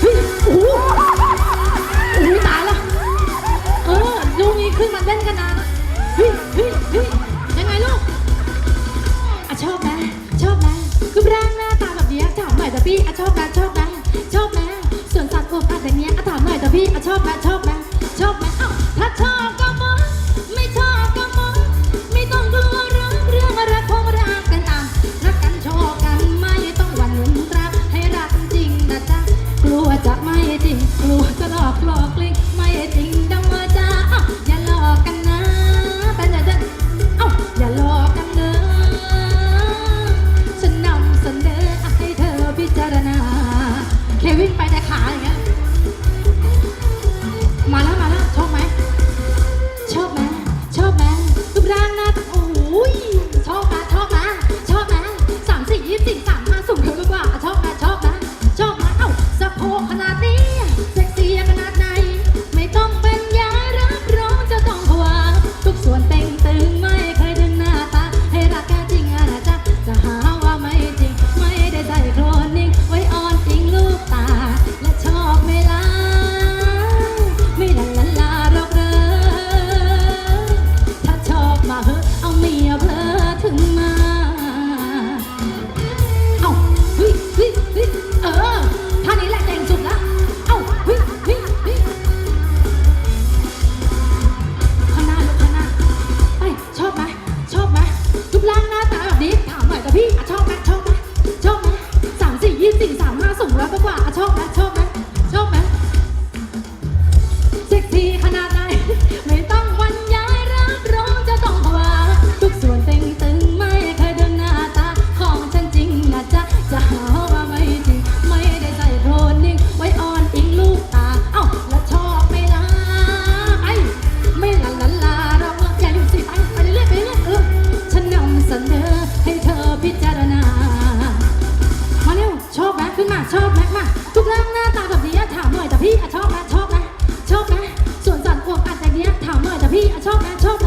เโอ้โหโอ้โหตาละเออลูกนี้ขึ้นมาเล่นกันนะเฮ้ยเฮ้ยเยังไงลูกอะชอบไหมชอบไหมรูปร่างหน้าตาแบบนี้ถามหน่อยแต่พี่อะชอบนะชอบนะชอบนะส่วนสัตว์อบอ่ดอย่าเนี้ยอะถามหน่อยแต่พี่อะชอบนะชอบนะชอบ จะไม่ทิ้งกู มาทุกร่างหน้าตาแบบนี้ถามหน่อยแต่พี่อะชอบไหมชอบไหมชอบไหมส่วนสันอวบอัดอย่างเนี้ยถามหน่อยแต่พี่อะชอบไหมชอบไหม